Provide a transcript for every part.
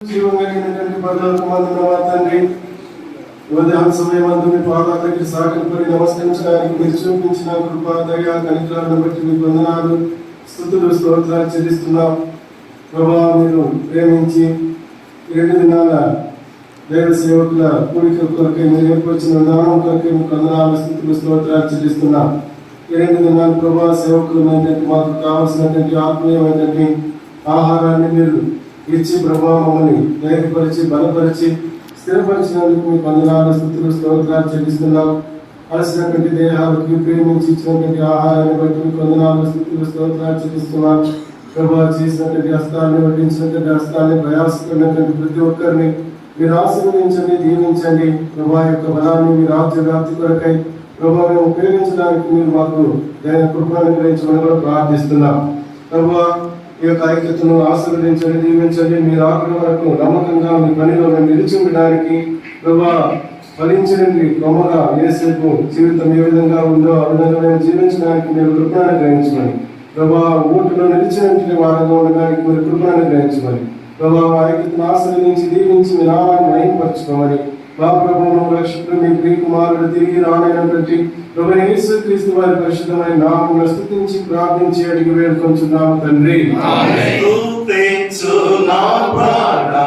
జీవం కలిగినటువంటి పరలోకమందున మా తండ్రి ఉదయం సమయమందు మీ పాదాలకి సాగపడి నమస్కరించడానికి మీరు చూపించిన కృపా దయ కనికరాలను బట్టి మీ వందనాలు స్థుతులు స్తోత్రాలు చెల్లిస్తున్నాం ప్రభా మీరు ప్రేమించి ఈ రెండు దినాల దైవ సేవకుల కూడిక కొరకై మీరు ఏర్పరిచిన నామం కొరకై మీకు వందనాలు స్థుతులు స్తోత్రాలు చెల్లిస్తున్నాం ఈ రెండు దినాలు ప్రభా సేవకులు మాకు కావాల్సినటువంటి ఆత్మీయమైనటువంటి ఆహారాన్ని మీరు ఇచ్చి ప్రభావ మమ్మల్ని ధైర్యపరిచి బలపరిచి స్థిరపరిచినందుకు మీ వందనాలు స్థుతులు స్తోత్రాలు చెల్లిస్తున్నాం. అలసినటువంటి దేహాలకు ప్రేమించి ఇచ్చినటువంటి ఆహారాన్ని బట్టి మీకు వందనాలు స్థుతులు స్తోత్రాలు చెల్లిస్తున్నాం. ప్రభావ చేసినటువంటి హస్తాన్ని వడ్డించినటువంటి హస్తాన్ని ప్రయాసపడినటువంటి ప్రతి ఒక్కరిని మీరు ఆశీర్వదించండి దీవించండి. ప్రభా యొక్క బలాన్ని మీ రాజ్య వ్యాప్తి కొరకై ప్రభావ మేము ఉపయోగించడానికి మీరు మాకు దైన కృపను గ్రహించమని కూడా ప్రార్థిస్తున్నాం. ప్రభా ఈ యొక్క ఐక్యతను ఆశీర్వదించండి దీవించండి. మీరు ఆకలి వరకు నమ్మకంగా మీ పనిలో మేము నిలిచి ఉండడానికి ప్రభా ఫలించండి. కొమ్మగా ఏసేపు జీవితం ఏ విధంగా ఉందో ఆ విధంగా మేము జీవించడానికి మీరు కృపణ గ్రహించమని. ప్రభా ఊటిలో నిలిచినటువంటి వారంగా ఉండడానికి మీరు కృపణ గ్రహించమని. ప్రభా ఐక్యతను ఆశీర్వదించి దీవించి మీ నామాన్ని మహింపరచుకోమని. మా ప్రభువును రక్షకుడు మీ ప్రియ కుమారుడు తిరిగి రానైనటువంటి ప్రభు యేసు క్రీస్తు వారి పరిశుద్ధమైన నామమును స్తుతించి ప్రార్థించి అడిగి వేడుకొంచున్నాము తండ్రి. స్తుతించు నా ప్రాణమా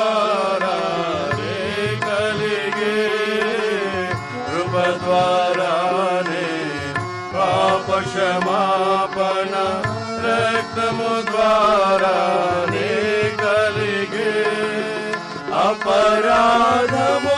पापद्वाराने पापक्षमापण रक्तमुद्वाराने कलिगे अपराधमु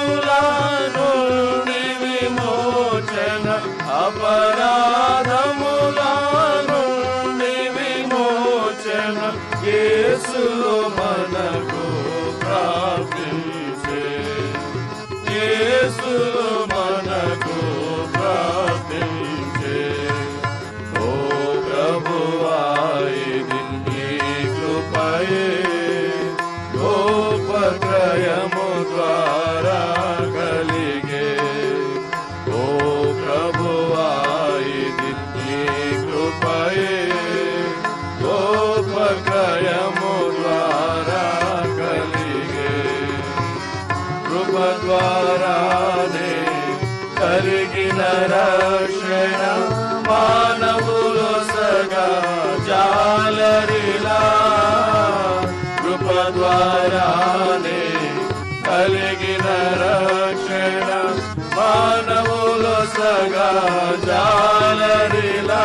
కలిగిన రక్షణ మానవులు సగా జాలరిలా కృప ద్వారానే కలిగిన రక్షణ మానవులు సగా జాలరిలా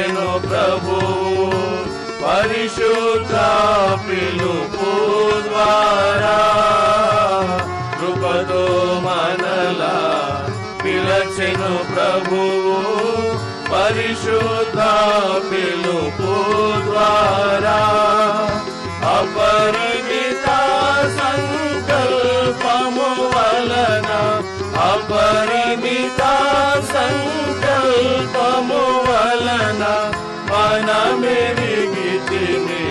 పిలచెను ప్రభు పరిశుద్ధ పిలుపు ద్వారా కృపతో మనలా పిలచెను ప్రభువు పరిశుద్ధ పిలుపు ద్వారా అపరి पाना मेरी गीत में।